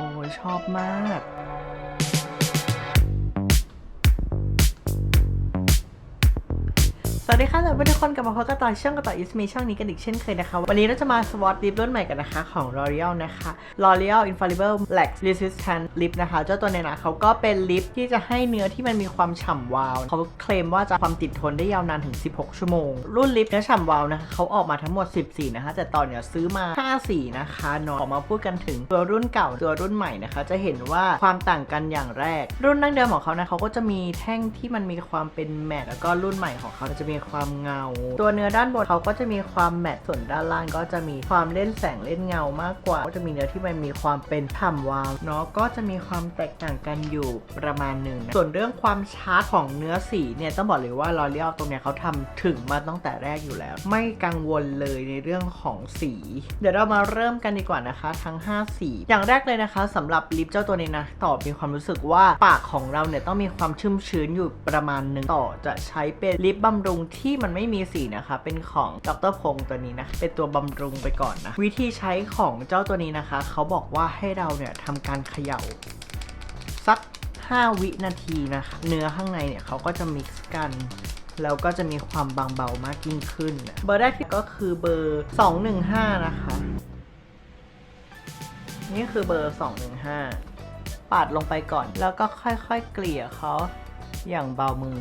โอ้ยชอบมาก วัสดีค่ะสวัสดีทุกคนกลับมาพบกันต่อช่องกันต่ออิสมีช่องนี้กันอีกเช่นเคยนะคะ วันนี้เราจะมาสวอตลิปรุ่นใหม่กันนะคะของ L'Oreal นะคะ L'Oreal Infallible Lax Resistant Lip นะคะ เจ้าตัวเนี้นะเขาก็เป็นลิปที่จะให้เนื้อที่มันมีความฉ่ำวาว เขาเคลมว่าจะความติดทนได้ยาวนานถึง 16 ชั่วโมง รุ่นลิปเนื้อฉ่ำวาวนะคะเขาออกมาทั้งหมด 10 สีนะคะ แต่ตอนเนี้ยซื้อมา5สีนะคะเนาะออกมาพูดกันถึงตัวรุ่นเก่าตัวรุ่นใหม่นะคะ จะเห็นว่าความต่างกันอย่างแรก รุ่นดั้งเดิมของเขานะเขาก็จะมีแท่งที่มันมีความเป็นแมตต์แล้วก็รุ่นใหม่ของเขาจะมีความเงา ตัวเนื้อด้านบนเขาก็จะมีความแมตต์ส่วนด้านล่างก็จะมีความเล่นแสงเล่นเงามากกว่า ก็จะมีเนื้อที่มันมีความเป็นฉ่ำวาวเนาะก็จะมีความแตกต่างกันอยู่ประมาณหนึ่งนะส่วนเรื่องความชัดของเนื้อสีเนี่ยต้องบอกเลยว่า L'Oreal ตรงเนี้ยเขาทำถึงมาตั้งแต่แรกอยู่แล้ว ไม่กังวลเลยในเรื่องของสี เดี๋ยวเรามาเริ่มกันดีกว่านะคะ ทั้ง 5 สี อย่างแรกเลยนะคะสำหรับลิปเจ้าตัวนี้นะต่อมีความรู้สึกว่าปากของเราเนี่ยต้องมีความชุ่มชื้นอยู่ประมาณหนึ่งต่อจะใช้เป็นลิปบำรุงที่มันไม่มีสีนะคะ เป็นของดรพงตัวนี้นะ เป็นตัวบำรุงไปก่อนนะ วิธีใช้ของเจ้าตัวนี้นะคะ เขาบอกว่าให้เราเนี่ยทำการเขย่า สัก 5 วินาทีนะคะ เนื้อข้างในเนี่ยเขาก็จะมิกซ์กันแล้วก็จะมีความบางเบามากยิ่งขึ้น เบอร์แรกก็คือเบอร์ 215 นะคะ นี่คือเบอร์ 215 ปาดลงไปก่อนแล้วก็ค่อยๆเกลี่ยเขาอย่างเบามือ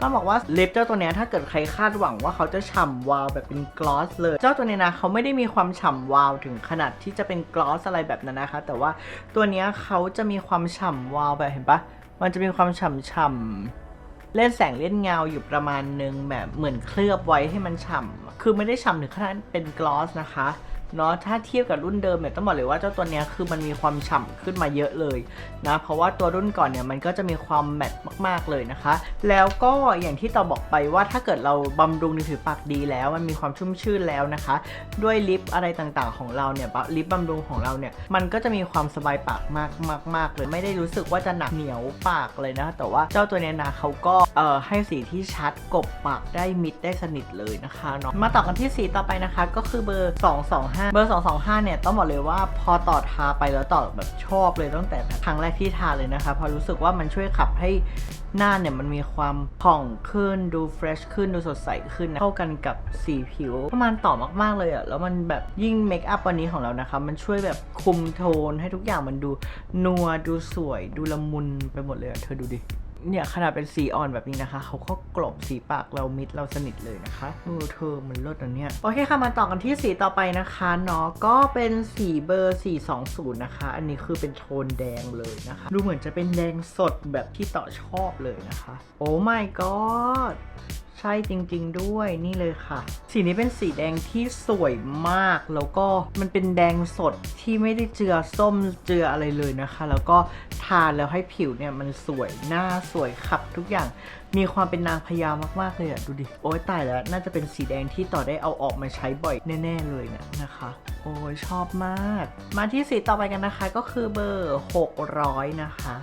ต้องบอกว่าลิปเจ้าตัวเนี้ยถ้าเกิดใครคาดหวังว่าเขาจะฉ่ำวาวแบบเป็นกลอสเลย เจ้าตัวเนี้ยนะเขาไม่ได้มีความฉ่ำวาวถึงขนาดที่จะเป็นกลอสอะไรแบบนั้นนะคะ แต่ว่าตัวเนี้ยเขาจะมีความฉ่ำวาวแบบเห็นปะมันจะมีความฉ่ำฉ่ำๆเล่นแสงเล่นเงาอยู่ประมาณนึงแบบเหมือนเคลือบไว้ให้มันฉ่ำ คือไม่ได้ฉ่ำถึงขนาดเป็นกลอสนะคะ เนาะถ้าเทียบกับรุ่นเดิมเนี่ยต้องบอกเลยว่าเจ้าตัวเนี้ยคือมันมีความฉ่ำขึ้นมาเยอะเลยนะเพราะว่าตัวรุ่นก่อนเนี่ยมันก็จะมีความแมตต์มากๆเลยนะคะ แล้วก็อย่างที่ต่อบอกไปว่าถ้าเกิดเราบำรุงในผิวปากดีแล้ว มันมีความชุ่มชื่นแล้วนะคะ ด้วยลิปอะไรต่างๆของเราเนี่ยลิปบำรุงของเราเนี่ยมันก็จะมีความสบายปากมากมากมากเลยไม่ได้รู้สึกว่าจะหนักเหนียวปากเลยนะ แต่ว่าเจ้าตัวเนี้ยนะเขาก็เอ่อให้สีที่ชัดกบปากได้มิดได้สนิทเลยนะคะเนาะมาต่อกันที่สีต่อไปนะคะก็คือเบอร์225 เบอร์ 225 เนี่ยต้องบอกเลยว่าพอต่อทาไปแล้วต่อแบบชอบเลยตั้งแต่ครั้งแรกที่ทาเลยนะคะเพอรู้สึกว่ามันช่วยขับให้หน้าเนี่ยมันมีความผ่องขึ้นดูเฟรชขึ้นดูสดใสขึ้นนะเข้ากันกับสีผิวประมาณต่อมากๆเลยอะแล้วมันแบบยิ่งเมคอัพวันนี้ของเรานะคะ มันช่วยแบบคุมโทนให้ทุกอย่างมันดูนัวดูสวย ดูละมุนไปหมดเลยอะเธอดูดิ เนี่ยขนาดเป็นสีอ่อนแบบนี้นะคะ เขาก็กลบสีปากเรามิดเราสนิทเลยนะคะเออเธอมันเลดอันเนี้ยโอเคค่ะมาต่อกันที่สีต่อไปนะคะเนาะก็เป็นสีเบอร์ 420 นะคะ อันนี้คือเป็นโทนแดงเลยนะคะ ดูเหมือนจะเป็นแดงสดแบบที่ต่อชอบเลยนะคะ โอ้ my god ใช่จริง ๆ ด้วยนี่เลยค่ะ สีนี้เป็นสีแดงที่สวยมาก แล้วก็มันเป็นแดงสดที่ไม่ได้เจือส้มเจืออะไรเลยนะคะ แล้วก็ทาแล้วให้ผิวเนี่ยมันสวยหน้าสวยขับทุกอย่าง มีความเป็นนางพญามากๆเลยอะดูดิโอ้ยตายแล้ว น่าจะเป็นสีแดงที่ต่อได้เอาออกมาใช้บ่อยแน่ ๆ เลยเนะนะคะ โอ้ยชอบมาก มาที่สีต่อไปกันนะคะก็คือเบอร์ 600 นะคะ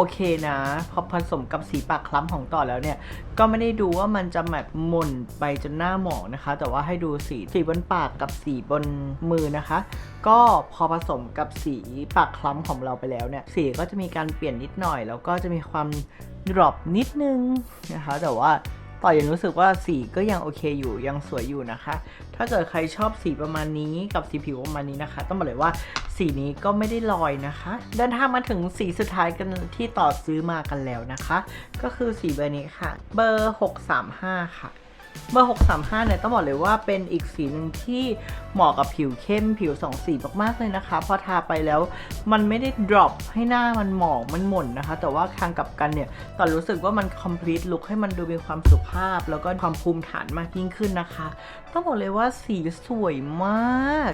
โอเคนะ พอผสมกับสีปากคล้ำของต่อแล้วเนี่ย ก็ไม่ได้ดูว่ามันจะแบบหม่นไปจนหน้าหมองนะคะ แต่ว่าให้ดูสีสีบนปากกับสีบนมือนะคะ ก็พอผสมกับสีปากคล้ำของเราไปแล้วเนี่ย สีก็จะมีการเปลี่ยนนิดหน่อย แล้วก็จะมีความดรอปนิดนึงนะคะ แต่ว่า ต่อยังรู้สึกว่าสีก็ยังโอเคอยู่ยังสวยอยู่นะคะ ถ้าเกิดใครชอบสีประมาณนี้กับสีผิวประมาณนี้นะคะ ต้องบอกเลยว่าสีนี้ก็ไม่ได้ลอยนะคะเดินทางมาถึงสีสุดท้ายกันที่ต่อซื้อมากันแล้วนะคะ ก็คือสีเบอร์นี้ค่ะ เบอร์ 635 ค่ะ เบอร์ 635 เนี่ยต้องบอกเลยว่าเป็นอีกสีหนึ่งที่เหมาะกับผิวเข้มผิวสองสีมากๆเลยนะคะ พอทาไปแล้วมันไม่ได้ดรอปให้หน้ามันหมองมันหม่นนะคะ แต่ว่าทางกลับกันเนี่ยตอนรู้สึกว่ามัน complete look ให้มันดูมีความสุภาพ แล้วก็ความภูมิฐานมากยิ่งขึ้นนะคะ ต้องบอกเลยว่าสีสวยมาก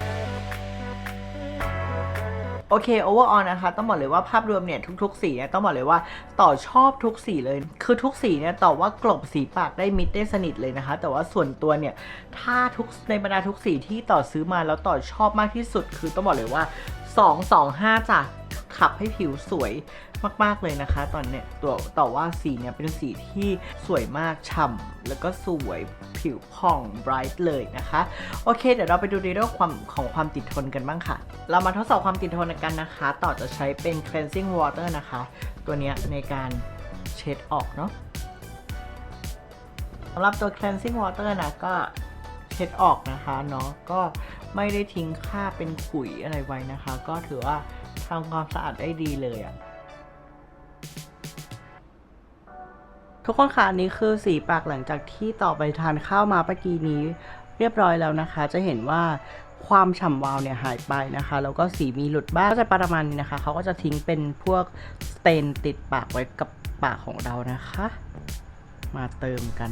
โอเคโอเวอร์ออลนะคะ ต้องบอกเลยว่าภาพรวมเนี่ยทุกๆสีเนี่ยต้องบอกเลยว่าต่อชอบทุกสีเลย คือทุกสีเนี่ยต่อว่ากลบสีปากได้มิดได้สนิทเลยนะคะ แต่ว่าส่วนตัวเนี่ยถ้าทุกในบรรดาทุกสีที่ต่อซื้อมาแล้วต่อชอบมากที่สุด คือต้องบอกเลยว่า 2 2 5จ้ะ ขับให้ผิวสวยมากๆเลยนะคะ ตอนเนี้ยตัวต่อว่าสีเนี่ยเป็นสีที่สวยมากฉ่ำแล้วก็สวยผิวผ่อง bright เลยนะคะ โอเค เดี๋ยวเราไปดูในเรื่องความของความติดทนกันบ้างค่ะ เรามาทดสอบความติดทนกันนะคะ ต่อจะใช้เป็น cleansing water นะคะ ตัวเนี้ยในการเช็ดออกเนาะสำหรับตัว cleansing water นะก็เช็ดออกนะคะเนาะก็ไม่ได้ทิ้งค่าเป็นขุยอะไรไว้นะคะ ก็ถือว่า ทำความสะอาดได้ดีเลยอะทุกคนค่ะอันนี้คือสีปากหลังจากที่ต่อไปทานข้าวมาเมื่อกี้นี้ เรียบร้อยแล้วนะคะ จะเห็นว่าความฉ่ำวาวเนี่ยหายไปนะคะ แล้วก็สีมีหลุดบ้างก็จะประมาณนี้นะคะ เขาก็จะทิ้งเป็นพวกสเตนติดปากไว้กับปากของเรานะคะ มาเติมกัน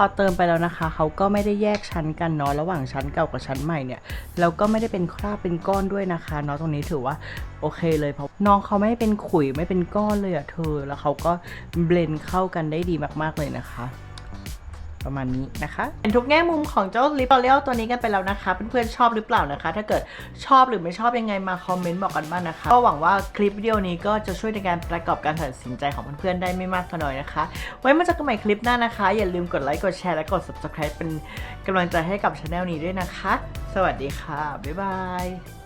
พอเติมไปแล้วนะคะ เขาก็ไม่ได้แยกชั้นกันเนาะระหว่างชั้นเก่ากับชั้นใหม่เนี่ยแล้วก็ไม่ได้เป็นคราบเป็นก้อนด้วยนะคะเนาะตรงนี้ถือว่าโอเคเลยเพราะน้องเขาไม่เป็นขุยไม่เป็นก้อนเลยอะเธอ แล้วเขาก็เบลนเข้ากันได้ดีมากๆเลยนะคะ ประมาณนี้นะคะเห็นทุกแง่มุมของเจ้าลิปออเรียลตัวนี้กันไปแล้วนะคะ เพื่อนๆชอบหรือเปล่านะคะ ถ้าเกิดชอบหรือไม่ชอบยังไงมาคอมเมนต์บอกกันบ้างนะคะ ก็หวังว่าคลิปวิดีโอนี้ก็จะช่วยในการประกอบการตัดสินใจของเพื่อนๆได้ไม่มากก็น้อยนะคะ ไว้มาเจอกันใหม่คลิปหน้านะคะ อย่าลืมกดไลค์กดแชร์และกด subscribe เป็นกำลังใจให้กับช anel นี้ด้วยนะคะ สวัสดีค่ะบ๊ายบาย